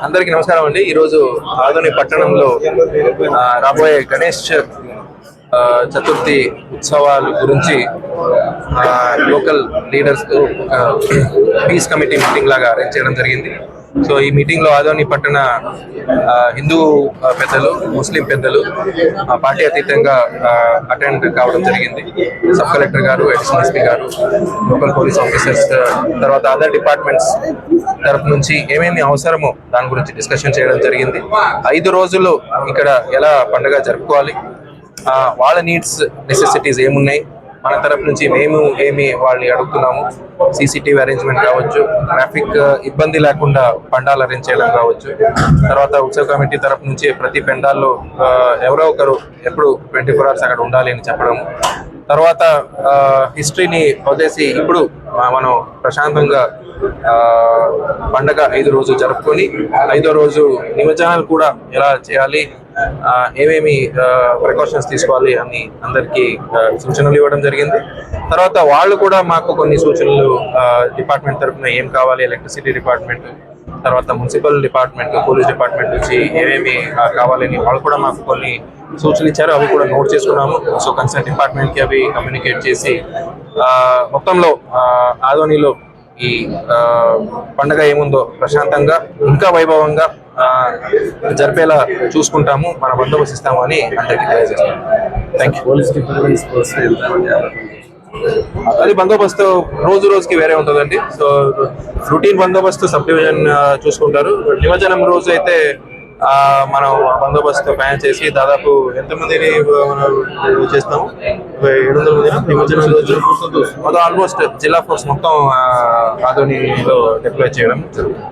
అందరికీ నమస్కారం అండి. ఈరోజు ఆదోని పట్టణంలో రాబోయే గణేష్ చతుర్థి ఉత్సవాల గురించి లోకల్ లీడర్స్తో పీస్ కమిటీ మీటింగ్ లాగా అరేంజ్ చేయడం జరిగింది. సో ఈ మీటింగ్లో ఆదోని పట్టణ హిందూ పెద్దలు ముస్లిం పెద్దలు ఆ, పార్టీ అతీతంగా అటెండ్ కావడం జరిగింది. సబ్ కలెక్టర్ గారు అడిషనల్ ఎస్పీ గారు లోకల్ పోలీస్ ఆఫీసర్స్ తర్వాత అదర్ డిపార్ట్మెంట్స్ తరపు నుంచి ఏమేమి అవసరమో దాని గురించి డిస్కషన్ చేయడం జరిగింది. ఐదు రోజులు ఇక్కడ ఎలా పండుగ జరుపుకోవాలి వాళ్ళ నీడ్స్ నెసెసిటీస్ ఏమున్నాయి? మన తరపు నుంచి మేము ఏమి వాళ్ళని అడుగుతున్నాము? సీసీటీవీ అరేంజ్మెంట్ కావచ్చు ట్రాఫిక్ ఇబ్బంది లేకుండా పండాలు అరేంజ్ చేయడం కావచ్చు. తర్వాత ఉత్సవ కమిటీ తరపు నుంచి ప్రతి పెండాల్లో ఎవరో ఒకరు ఎప్పుడు ట్వంటీ ఫోర్ అవర్స్ అక్కడ ఉండాలి అని చెప్పడం. తర్వాత హిస్టరీని వదిలేసి ఇప్పుడు మనం ప్రశాంతంగా పండగ ఐదు రోజులు జరుపుకొని ఐదో రోజు నిమజ్జనాలు కూడా ఎలా చేయాలి? ఏమేమి ప్రికాషన్స్ తీసుకోవాలి అని అందరికీ సూచనలు ఇవ్వడం జరిగింది. తర్వాత వాళ్ళు కూడా మాకు కొన్ని సూచనలు డిపార్ట్మెంట్ తరఫున ఏం కావాలి ఎలక్ట్రిసిటీ డిపార్ట్మెంట్ తర్వాత మున్సిపల్ డిపార్ట్మెంట్ పోలీస్ డిపార్ట్మెంట్ నుంచి ఏమేమి కావాలని వాళ్ళు కూడా మాకు కొన్ని సూచనలు ఇచ్చారు. అవి కూడా నోట్ చేసుకున్నాము. సో కన్సర్న్ డిపార్ట్మెంట్కి అవి కమ్యూనికేట్ చేసి మొత్తంలో ఆధోనిలో ఆదోనిలో ఈ పండగ ఏముందో ప్రశాంతంగా ఇంకా వైభవంగా జరిపేలా చూసుకుంటాము మన బందోబస్తు ఇస్తాము అని అందరికీ తెలియజేస్తాం థ్యాంక్ యూ అది బందోబస్తు రోజు రోజుకి వేరే ఉంటుందండి. సో రొటీన్ బందోబస్తు సబ్ డివిజన్ చూసుకుంటారు. నిమజ్జనం రోజు అయితే మనం బందోబస్తు ప్లాన్ చేసి దాదాపు ఎంతమందిని మనం చేస్తాము? ఏడు వందల మంది ఆల్మోస్ట్ జిల్లా ఫోర్స్ మొత్తం ఆ, ఆదోనిలో డిప్లాయ్ చేయడం జరుగుతుంది.